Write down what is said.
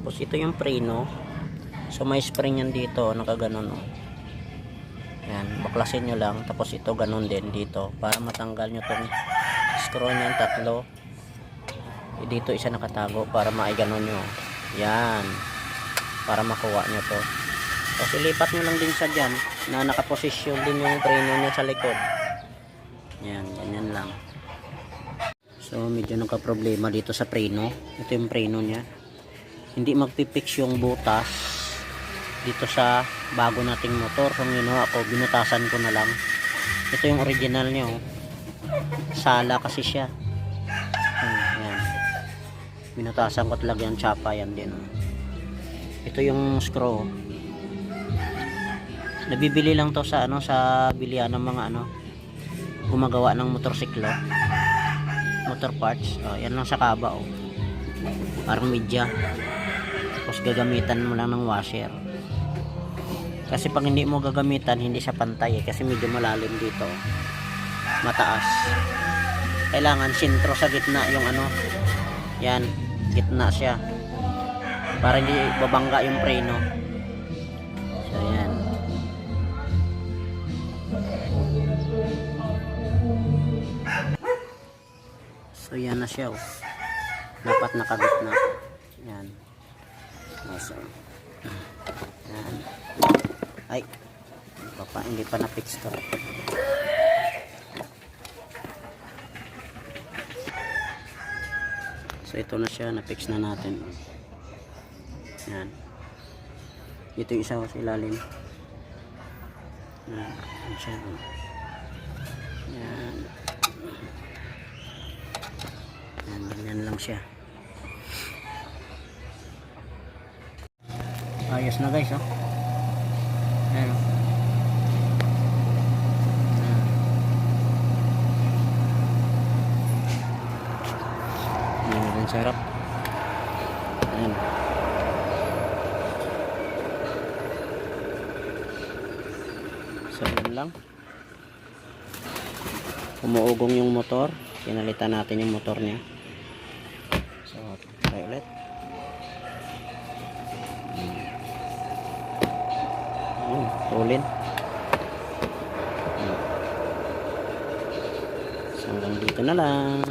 Tapos ito yung preno. So may spring yan dito, nakaganon oh. Yan, baklasin nyo lang. Tapos ito ganon din dito. Para matanggal nyo tong screw niyan tatlo. Eh, Dito isa nakatago para maiganon nyo. Yan. Para makuha nyo to. Tapos ilipat nyo lang din sa dyan na nakaposisyon din yung preno nyo sa likod. Yan, ganyan lang. So, medyo nagka-problema dito sa preno. Ito yung preno niya. Hindi magpipix yung butas dito sa bago nating motor. Kung ginawa ko, binutasan ko na lang. Ito yung original niya. Oh. Sala kasi siya. Hmm, yan. Binutasan ko talaga yung tsapa yan din. Oh. Ito yung screw. Nabibili lang to sa ano sa bilihan ng mga ano gumagawa ng motorsiklo motor parts oh, yan lang sa kaba oh. parang media tapos gagamitan mo lang ng washer. Kasi pag hindi mo gagamitan hindi siya pantay eh, kasi medyo malalim dito. Mataas. Kailangan sintro sa gitna yung ano. Yan gitna siya. Para hindi babangga yung preno. So yan. So yan na siya oh. Dapat nakabit na. Yan. So, yan. Ay. Pa, pa, hindi pa na-fix to. So ito na siya, na-fix na natin. Yan. Ito yung isa ko sa ilalim. Yan. Yan siya. Yan. Yan, lang siya. Ayos na guys, oh. Ayan, oh. Ayan. Sarap. Ayan. So, lang. Umuugong yung motor. Pinalitan natin yung motor niya. So, try ulit. Hmm. So, hanggang dito na lang.